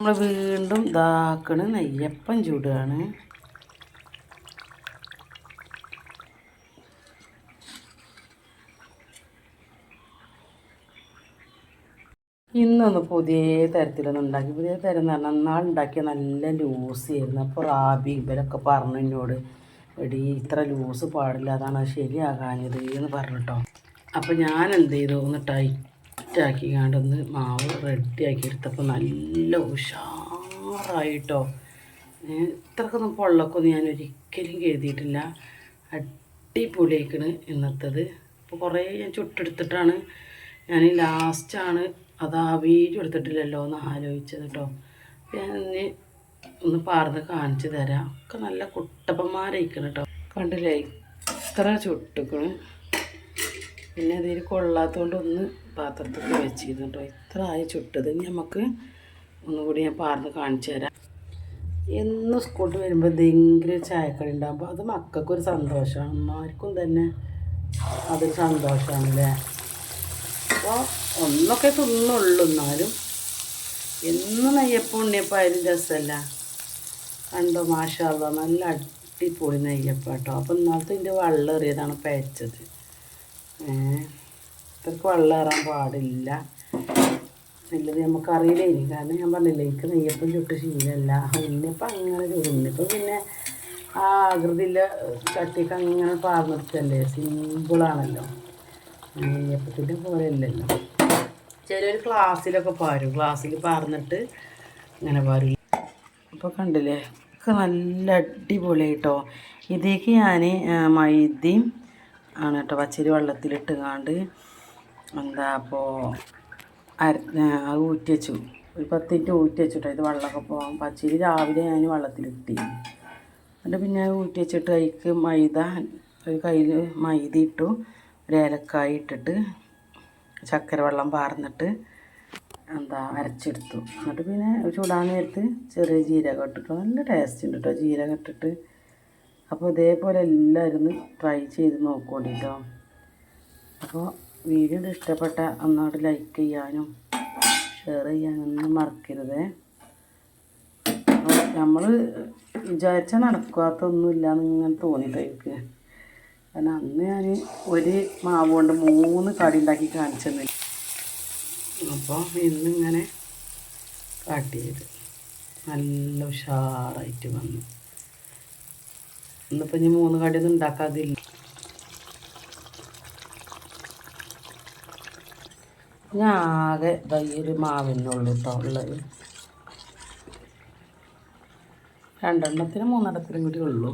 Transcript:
നമ്മൾ വീണ്ടും ഇതാക്കണ് നെയ്യപ്പം ചൂടുകയാണ് ഇന്നൊന്ന് പുതിയ തരത്തിലൊന്നും ഉണ്ടാക്കി. പുതിയ തരം എന്ന് പറഞ്ഞാൽ നാൾ ഉണ്ടാക്കിയ നല്ല ലൂസ് ആയിരുന്നു. അപ്പോൾ റാബി ഇവരൊക്കെ പറഞ്ഞു എന്നോട് എടി ഇത്ര ലൂസ് പാടില്ല. അതാണ് അത് ശരിയാകാഞ്ഞത് എന്ന് പറഞ്ഞിട്ടോ. അപ്പോൾ ഞാൻ എന്ത് ചെയ്തു? ഒന്ന് ടൈറ്റാക്കി കണ്ടൊന്ന് മാവ് റെഡിയാക്കി എടുത്തപ്പോൾ നല്ല ഉഷാറായിട്ടോ. ഇത്രക്കൊന്നും പൊള്ളക്കൊന്നും ഞാൻ ഒരിക്കലും കരുതിയിട്ടില്ല. അടിപൊളിയാക്കണ് ഇന്നത്തത്. അപ്പോൾ കുറേ ഞാൻ ചുട്ടെടുത്തിട്ടാണ്. ഞാൻ ലാസ്റ്റാണ് അത് ആ വീഡിയോ എടുത്തിട്ടില്ലല്ലോ എന്ന് ആലോചിച്ചത് കേട്ടോ ഞാൻ ഒന്ന് പാർന്ന് കാണിച്ചു തരാം. ഒക്കെ നല്ല കുട്ടപ്പന്മാരായിരിക്കണം കേട്ടോ കണ്ടില്ലേ? ഇത്ര ചുട്ടിക്കണ് പിന്നെ അതിൽ കൊള്ളാത്തതുകൊണ്ട് ഒന്ന് പാത്രത്തിൽ വെച്ചിരുന്നു കേട്ടോ ഇത്ര ആയി ചുട്ടത്. ഇനി നമുക്ക് ഒന്നുകൂടി ഞാൻ പാർന്ന് കാണിച്ചു തരാം. എന്നും സ്കൂളിൽ വരുമ്പോൾ എന്തെങ്കിലും ചായക്കടി ഉണ്ടാകുമ്പോൾ അത് മക്കൾക്കൊരു സന്തോഷമാണ്. അമ്മമാർക്കും തന്നെ അതൊരു സന്തോഷമാണല്ലേ? അപ്പോൾ ഒന്നൊക്കെ തിന്നുള്ളൂ എന്നാലും എന്നും നെയ്യപ്പം ഉണ്ണിയപ്പം ആയാലും രസമല്ല. കണ്ടോ മാഷാള്ള നല്ല അടിപൊളി നെയ്യപ്പം കേട്ടോ അപ്പം ഇന്നാളത്തെ ഇതിന്റെ വെള്ളം ഏറിയതാണ് പയച്ചത്. ഇത്രക്ക് വെള്ളമാറാൻ പാടില്ല. നല്ലത് നമുക്കറിയില്ല ഇനി കാരണം ഞാൻ പറഞ്ഞില്ല എനിക്ക് നെയ്യപ്പം ചുട്ട് ശീലമല്ല ഉണ്ണിയപ്പം അങ്ങനെ ഇന്നിപ്പം പിന്നെ ആ ആകൃതിയിലെ ചട്ടിക്ക് അങ്ങനെ പാർന്നെടുക്കല്ലേ? സിമ്പിളാണല്ലോ നെയ്യപ്പത്തിന്റെ പോലെ അല്ലല്ലോ. ചിലർ ക്ലാസ്സിലൊക്കെ പാരും. ക്ലാസ്സിൽ പാർന്നിട്ട് ഇങ്ങനെ പാരും. അപ്പോൾ കണ്ടില്ലേ? നല്ല കേട്ടോ ഇതിലേക്ക് ഞാൻ മൈദയും ആണ് കേട്ടോ. പച്ചരി വെള്ളത്തിലിട്ട് കാണ്ട് എന്താ അപ്പോൾ അര അത് ഊറ്റി വെച്ചു. ഒരു പത്ത് മിനിറ്റ് ഊറ്റി വെച്ചിട്ടോ. ഇത് വെള്ളമൊക്കെ പോകാം പച്ചരി രാവിലെ ഞാൻ വെള്ളത്തിലിട്ടി. എന്നിട്ട് പിന്നെ ഊറ്റി വെച്ചിട്ട് കൈക്ക് മൈദ ഒരു കയ്യിൽ മൈദ ഇട്ടു. ഒരു ഏലക്കായ ഇട്ടിട്ട് ചക്കര വെള്ളം പാർന്നിട്ട് എന്താ അരച്ചെടുത്തു. എന്നിട്ട് പിന്നെ ചൂടാൻ നേരത്ത് ചെറിയ ജീരകം ഇട്ടിട്ട്. നല്ല ടേസ്റ്റ് ഉണ്ട് കേട്ടോ ജീരകം ഇട്ടിട്ട് അപ്പോൾ ഇതേപോലെ എല്ലാവരും ഒന്ന് ട്രൈ ചെയ്ത് നോക്കോണ്ടിട്ടോ. അപ്പോൾ വീഡിയോ ഇഷ്ടപ്പെട്ട ഒന്നോട് ലൈക്ക് ചെയ്യാനും ഷെയർ ചെയ്യാനും ചെയ്യാനൊന്നും മറക്കരുതേ. നമ്മൾ വിചാരിച്ചാൽ നടക്കാത്തൊന്നുമില്ല എന്നിങ്ങനെ തോന്നിയിട്ട് എനിക്ക്. കാരണം അന്ന് ഞാൻ ഒരു മാവ് കൊണ്ട് മൂന്ന് കടി ഉണ്ടാക്കി കാണിച്ചെന്ന്. അപ്പോൾ ഇന്നിങ്ങനെ കട്ട് ചെയ്ത്. നല്ല ഉഷാറായിട്ട് വന്നു. ഇന്നിപ്പോൾ ഇനി മൂന്ന് കടിയൊന്നും ഉണ്ടാക്കാതില്ല. ഞാൻ ആകെ ഒരു മാവിനുള്ളൂ കേട്ടോ ഉള്ളത്. രണ്ടെണ്ണത്തിന് മൂന്നെണ്ണത്തിനും കൂടി ഉള്ളൂ.